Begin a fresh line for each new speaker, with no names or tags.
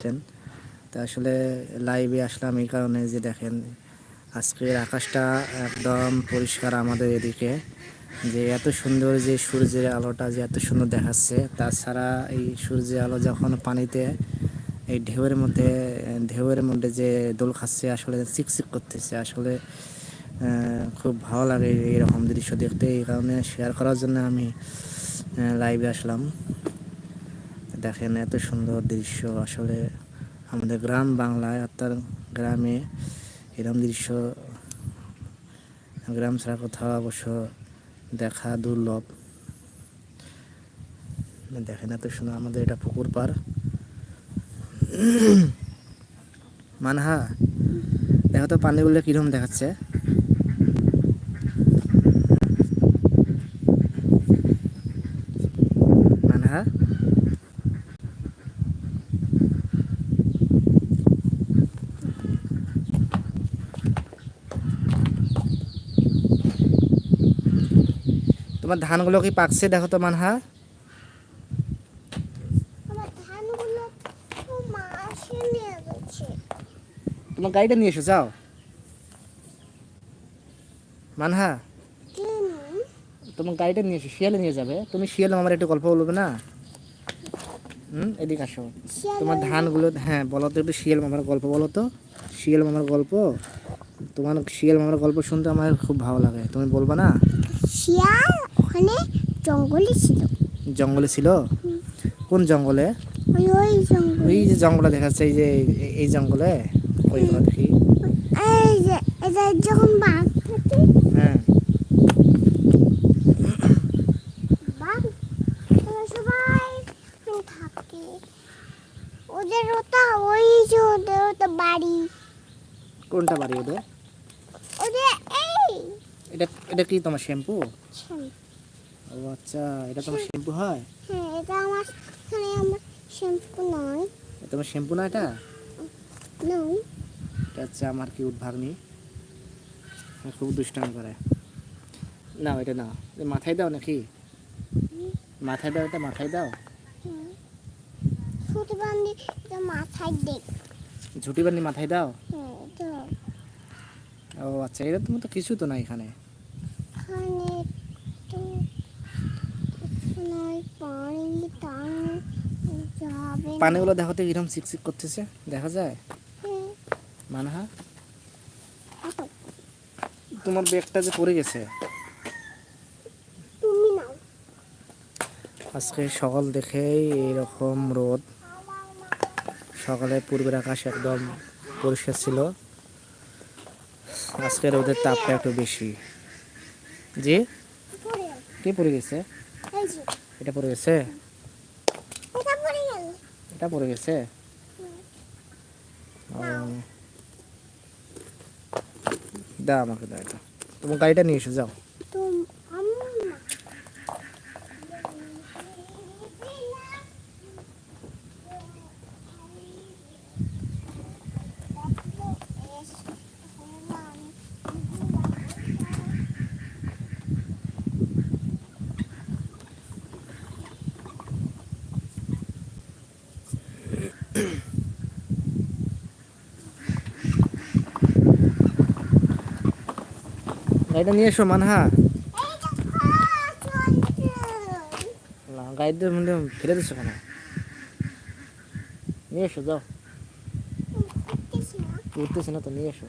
আছেন তো আসলে লাইভে আসলাম এই কারণে যে দেখেন, আজকের আকাশটা একদম পরিষ্কার আমাদের এদিকে। যে এত সুন্দর যে সূর্যের আলোটা যে এত সুন্দর দেখাচ্ছে, তাছাড়া এই সূর্যের আলো যখন পানিতে, এই ঢেউয়ের মধ্যে ঢেউয়ের মধ্যে যে দোল খাচ্ছে, আসলে চিকচিক করতেছে। আসলে খুব ভালো লাগে এইরকম দৃশ্য দেখতে। এই কারণে শেয়ার করার জন্য আমি লাইভে আসলাম। দেখেন এত সুন্দর দৃশ্য। আসলে আমাদের গ্রাম বাংলায় অর্থাৎ গ্রামে এরকম দৃশ্য গ্রাম ছাড়া কোথাও অবশ্য দেখা দুর্লভ। দেখেন এত সুন্দর আমাদের এটা পুকুর পার মানহা, দেখো তো পানিগুলো কীরকম দেখাচ্ছে। মানহা? তোমার ধানগুলো কি পাকছে? দেখো তো মানহা। তোমার গাড়িটা নিয়ে এসো যাও। মানহা তোমার গাড়িটা নিয়ে এসো শিয়ালে নিয়ে যাবে। তুমি শিয়ালে আমার একটু গল্প বলবে না? হুম এদিকে আসো। তোমার ধানগুলো হ্যাঁ বলো তো একটু শিয়াল মামার গল্প বলো তো। শিয়াল মামার গল্প? তোমার শিয়াল মামার গল্প শুনতে আমার খুব ভালো লাগে। তুমি বলবা না?
শিয়াল? ওখানে জঙ্গলে ছিল।
জঙ্গলে ছিল? কোন জঙ্গলে?
ওই ওই জঙ্গল।
ওই যে জঙ্গলটা দেখা যাচ্ছে এই যে এই- জঙ্গলে? ওইগুলো দেখি।
এই যে এটা যখন বাঘ থাকে।
হ্যাঁ।
বাঘ ওরা সবাই থাকে। ওদের ওটা ওই যে ওদের ওটা বাড়ি।
কোনটা বাড়ি ওদের?
ওদের এই।
এটা এটা কি তোমার শ্যাম্পু?
ছাই।
ও আচ্ছা এটা তোমার শ্যাম্পু হয়?
হ্যাঁ এটা আমার এখানে আমার শ্যাম্পু নয়।
এটা তোমার শ্যাম্পু না এটা?
নয়।
এটা হচ্ছে আমার কি উদ্ভাবনী খুব দুষ্টামি করে। না এটা না মাথায় দাও নাকি? মাথায় দাও এটা মাথায় দাও।
ছুটি বান্ধি এটা মাথায় দেখ
ঝুটি বানি মাথায় দাও?
হ্যাঁ
ও আচ্ছা এটা তোমার তো কিছু তো না এখানে
তো এখানে পানি টান যাবে না।
পানিগুলো দেখো তো কীরকম চিকচিক করতেছে, দেখা যায়? মানহা? তোমার ব্যাগটা যে পড়ে গেছে। আজকে সকাল দেখেই এরকম রোদ। সকালে পূর্বের আকাশ একদম পরিষ্কার ছিল। আজকে রোদের তাপটা একটু বেশি। জি? কে পড়ে গেছে? এটা পড়ে গেছে?
এটা পড়ে
গেছে? দা আমাকে দা এটা। তোমার গাড়িটা নিয়ে এসে যাও
তো আম্মা
গাড়িটা নিয়ে এসো, মানহা। গাড়িতে মধ্যে ফেলে দিচ্ছ কেন? নিয়ে এসো, যাও। উঠতেছে না তো, নিয়ে এসো।